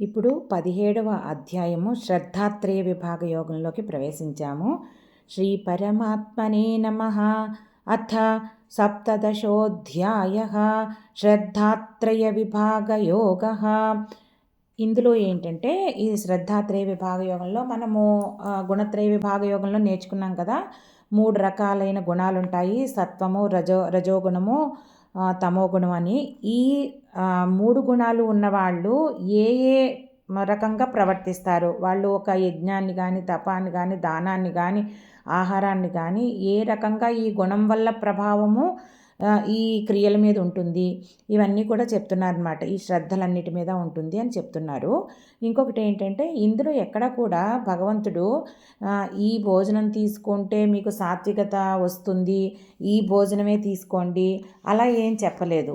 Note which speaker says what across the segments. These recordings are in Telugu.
Speaker 1: ఇప్పుడు పదిహేడవ అధ్యాయము శ్రద్ధాత్రేయ విభాగ యోగంలోకి ప్రవేశించాము. శ్రీ పరమాత్మనే నమ. అథ సప్తదశోధ్యాయ. శ్రద్ధాత్రయ విభాగ యోగ. ఇందులో ఏంటంటే ఈ శ్రద్ధాత్రేయ విభాగ యోగంలో మనము గుణత్రయ విభాగ యోగంలో నేర్చుకున్నాం కదా. మూడు రకాలైన గుణాలు ఉంటాయి సత్వము రజో రజోగుణము తమో గుణం అని. ఈ మూడు గుణాలు ఉన్నవాళ్ళు ఏ ఏ రకంగా ప్రవర్తిస్తారు? వాళ్ళు ఒక యజ్ఞాన్ని కానీ తపాన్ని కానీ దానాన్ని కానీ ఆహారాన్ని కానీ ఏ రకంగా ఈ గుణం వల్ల ప్రభావము ఈ క్రియల మీద ఉంటుంది. ఇవన్నీ కూడా చెప్తున్నారనమాట ఈ శ్రద్ధలన్నిటి మీద ఉంటుంది అని చెప్తున్నారు. ఇంకొకటి ఏంటంటే ఇందులో ఎక్కడ కూడా భగవంతుడు ఈ భోజనం తీసుకుంటే మీకు సాత్వికత వస్తుంది ఈ భోజనమే తీసుకోండి అలా ఏం చెప్పలేదు.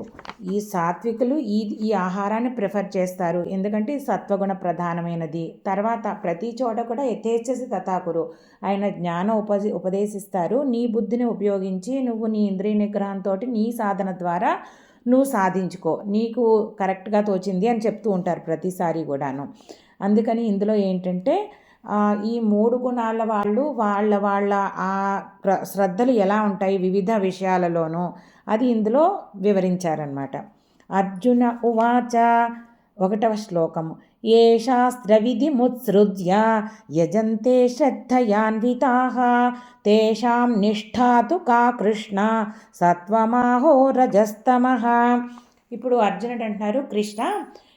Speaker 1: ఈ సాత్వికులు ఈ ఈ ఆహారాన్ని ప్రిఫర్ చేస్తారు. ఎందుకంటే సత్వగుణ ప్రధానమైనది. తర్వాత ప్రతి చోట కూడా యథేచ్ఛసి తథాకురు. ఆయన జ్ఞాన ఉపది ఉపదేశిస్తారు. నీ బుద్ధిని ఉపయోగించి నువ్వు నీ ఇంద్రియ నిగ్రహంతో తోటి నీ సాధన ద్వారా నువ్వు సాధించుకో. నీకు కరెక్ట్గా తోచింది అని చెప్తూ ఉంటారు ప్రతిసారి కూడాను. అందుకని ఇందులో ఏంటంటే ఈ మూడు గుణాల వాళ్ళు వాళ్ళ వాళ్ళ ఆ శ్రద్ధలు ఎలా ఉంటాయి వివిధ విషయాలలోనూ అది ఇందులో వివరించారనమాట అర్జున ఉవాచ ఒకటవ శ్లోకము. ఏ శాస్త్రవిధిముత్సృజ్య యజంతే శ్రద్ధయాన్వితా తేషాం నిష్ఠాతు కా కృష్ణ సత్వమాహో రజస్తమ ఇప్పుడు అర్జునుడు అంటున్నారు కృష్ణ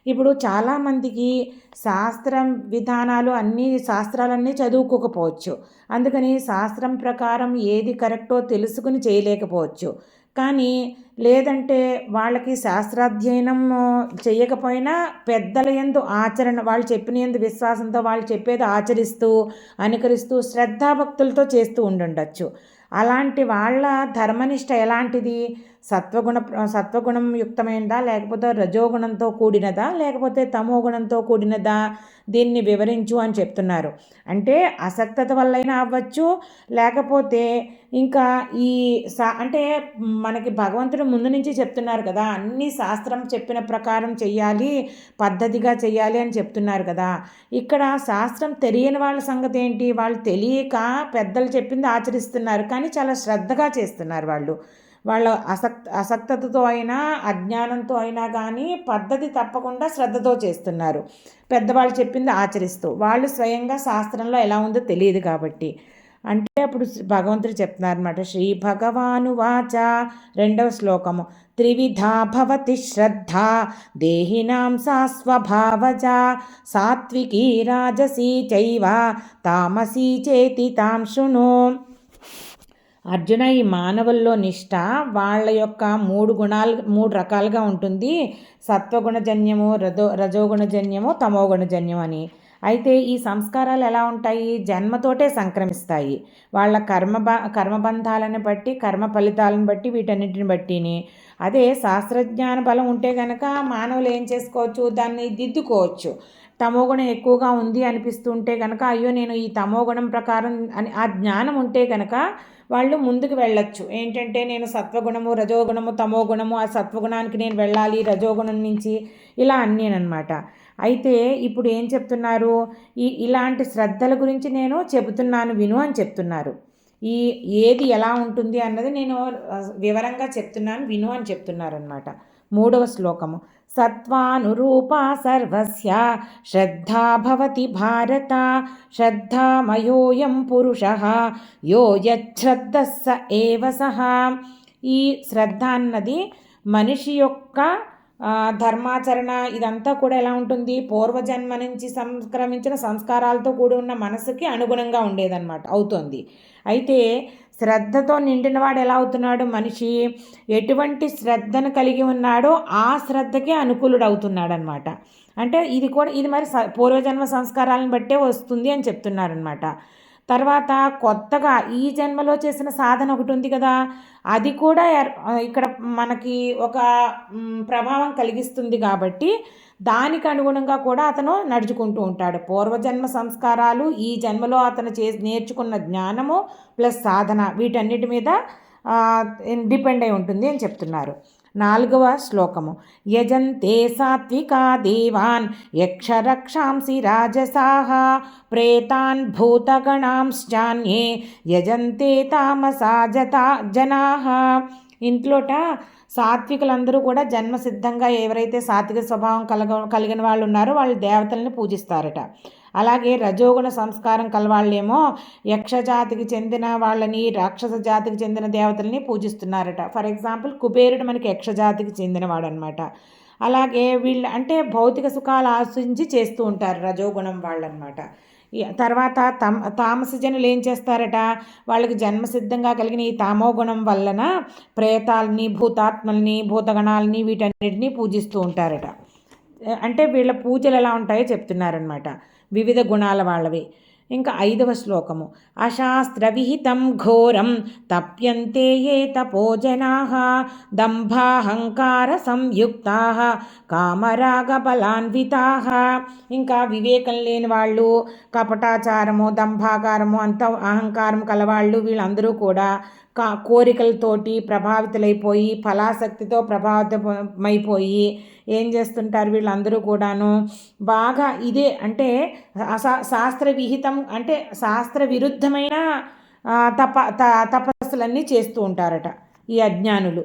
Speaker 1: ఇప్పుడు చాలామందికి శాస్త్రం విధానాలు అన్నీ శాస్త్రాలన్నీ చదువుకోకపోవచ్చు. అందుకని శాస్త్రం ప్రకారం ఏది కరెక్టో తెలుసుకుని చేయలేకపోవచ్చు. కానీ లేదంటే వాళ్ళకి శాస్త్రాధ్యయనం చేయకపోయినా పెద్దల ఎందు ఆచరణ వాళ్ళు చెప్పిన ఎందు విశ్వాసంతో వాళ్ళు చెప్పేది ఆచరిస్తూ అనుకరిస్తూ శ్రద్ధాభక్తులతో చేస్తూ ఉండుండొచ్చు. అలాంటి వాళ్ళ ధర్మనిష్ట ఎలాంటిది? సత్వగుణ సత్వగుణం యుక్తమైనదా? లేకపోతే రజోగుణంతో కూడినదా? లేకపోతే తమో గుణంతో కూడినదా? దీన్ని వివరించు అని చెప్తున్నారు. అంటే అసక్తత వల్లైనా అవ్వచ్చు లేకపోతే ఇంకా ఈ సా అంటే మనకి భగవంతుడు ముందు నుంచి చెప్తున్నారు కదా అన్ని శాస్త్రం చెప్పిన ప్రకారం చెయ్యాలి పద్ధతిగా చెయ్యాలి అని చెప్తున్నారు కదా. ఇక్కడ శాస్త్రం తెలియని వాళ్ళ సంగతి ఏంటి? వాళ్ళు తెలియక పెద్దలు చెప్పింది ఆచరిస్తున్నారు కానీ చాలా శ్రద్ధగా చేస్తున్నారు వాళ్ళు. వాళ్ళ అసక్త అసక్తతో అయినా అజ్ఞానంతో అయినా కానీ పద్ధతి తప్పకుండా శ్రద్ధతో చేస్తున్నారు. పెద్దవాళ్ళు చెప్పింది ఆచరిస్తూ. వాళ్ళు స్వయంగా శాస్త్రంలో ఎలా ఉందో తెలియదు కాబట్టి. అంటే అప్పుడు భగవంతుడు చెప్తున్నారనమాట శ్రీ భగవాను వాచ రెండవ శ్లోకము. త్రివిధా భవతి శ్రద్ధ దేహినాం సా స్వభావజ సాత్వికీ రాజసీ చైవ తామసీ చేతి తాం శృణు. అర్జున ఈ మానవుల్లో నిష్ట. వాళ్ళ యొక్క మూడు గుణాలు మూడు రకాలుగా ఉంటుంది. సత్వగుణజన్యము రజో రజోగుణజన్యము తమోగుణజన్యం అని అయితే ఈ సంస్కారాలు ఎలా ఉంటాయి? జన్మతోటే సంక్రమిస్తాయి. వాళ్ళ కర్మ కర్మబంధాలను బట్టి కర్మ ఫలితాలను బట్టి వీటన్నిటిని బట్టిని. అదే శాస్త్రజ్ఞాన బలం ఉంటే కనుక మానవులు ఏం చేసుకోవచ్చు? దాన్ని దిద్దుకోవచ్చు. తమోగుణం ఎక్కువగా ఉంది అనిపిస్తుంటే కనుక అయ్యో నేను ఈ తమోగుణం ప్రకారం అని ఆ జ్ఞానం ఉంటే కనుక వాళ్ళు ముందుకు వెళ్ళొచ్చు. ఏంటంటే నేను సత్వగుణము రజోగుణము తమోగుణము ఆ సత్వగుణానికి నేను వెళ్ళాలి రజోగుణం నుంచి ఇలా అన్నీనమాట అయితే ఇప్పుడు ఏం చెప్తున్నారు? ఈ ఇలాంటి శ్రద్ధల గురించి నేను చెబుతున్నాను విను అని చెప్తున్నారు. ఈ ఏది ఎలా ఉంటుంది అన్నది నేను వివరంగా చెప్తున్నాను విను అని చెప్తున్నారనమాట మూడవ శ్లోకము. సత్వానురూపా సర్వస్య శ్రద్ధా భవతి భారత శ్రద్ధామయోయం పురుష యో యశ్రద్ధ స ఏవ సహ. ఈ శ్రద్ధ అన్నది మనిషి యొక్క ధర్మాచరణ ఇదంతా కూడా ఎలా ఉంటుంది? పూర్వజన్మ నుంచి సంక్రమించిన సంస్కారాలతో కూడి ఉన్న మనసుకి అనుగుణంగా ఉండేదన్నమాట అవుతుంది. అయితే శ్రద్ధతో నిండినవాడు ఎలా అవుతున్నాడు? మనిషి ఎటువంటి శ్రద్ధను కలిగి ఉన్నాడో ఆ శ్రద్ధకే అనుకూలుడు అవుతున్నాడు అనమాట అంటే ఇది కూడా ఇది మరి పూర్వజన్మ సంస్కారాలను బట్టే వస్తుంది అని చెప్తున్నారనమాట తర్వాత కొత్తగా ఈ జన్మలో చేసిన సాధన ఒకటి ఉంది కదా. అది కూడా ఇక్కడ మనకి ఒక ప్రభావం కలిగిస్తుంది కాబట్టి దానికి అనుగుణంగా కూడా అతను నడుచుకుంటూ ఉంటాడు. పూర్వజన్మ సంస్కారాలు ఈ జన్మలో అతను చే నేర్చుకున్న జ్ఞానము ప్లస్ సాధన వీటన్నిటి మీద డిపెండ్ అయి ఉంటుంది అని చెప్తున్నారు. నాలుగవ శ్లోకము. యజంతే సాత్వికా దేవాన్ యక్షరక్షాంసి రాజసాహ ప్రేతాన్ భూతగణాంశ్చాన్యే యజంతే తామసా జతా ఇంట్లోట సాత్వికులందరూ కూడా జన్మసిద్ధంగా ఎవరైతే సాత్విక స్వభావం కలగ కలిగిన వాళ్ళు ఉన్నారో వాళ్ళు దేవతల్ని పూజిస్తారట. అలాగే రజోగుణ సంస్కారం కలవాళ్ళేమో యక్షజాతికి చెందిన వాళ్ళని రాక్షస జాతికి చెందిన దేవతల్ని పూజిస్తున్నారట. ఫర్ ఎగ్జాంపుల్ కుబేరుడు మనకి యక్షజాతికి చెందినవాడు అనమాట అలాగే వీళ్ళు అంటే భౌతిక సుఖాలు ఆశించి చేస్తూ ఉంటారు రజోగుణం వాళ్ళనమాట తర్వాత తమ తామసజనులు ఏం చేస్తారట? వాళ్ళకి జన్మసిద్ధంగా కలిగిన ఈ తామోగుణం వలన ప్రేతాలని భూతాత్మల్ని భూతగణాలని వీటన్నిటిని పూజిస్తూ ఉంటారట. అంటే వీళ్ళ పూజలు ఎలా ఉంటాయో చెప్తున్నారనమాట వివిధ గుణాల వాళ్ళవి. ఇంకా ఐదవ శ్లోకము. అశాస్త్రవిహితం ఘోరం తప్యంతే ఏ తపోజనా దంభాహంకార సంయుక్తా కామరాగ బలాన్వితా ఇంకా వివేకం లేని వాళ్ళు కపటాచారము దంభాకారము అంత అహంకారం కలవాళ్ళు వీళ్ళందరూ కూడా కా కోరికలతోటి ప్రభావితులైపోయి ఫలాసక్తితో ప్రభావితమైపోయి ఏం చేస్తుంటారు వీళ్ళందరూ కూడాను? బాగా ఇదే అంటే శాస్త్ర విహితం అంటే శాస్త్ర విరుద్ధమైన తప తపస్సులన్నీ చేస్తూ ఉంటారట ఈ అజ్ఞానులు.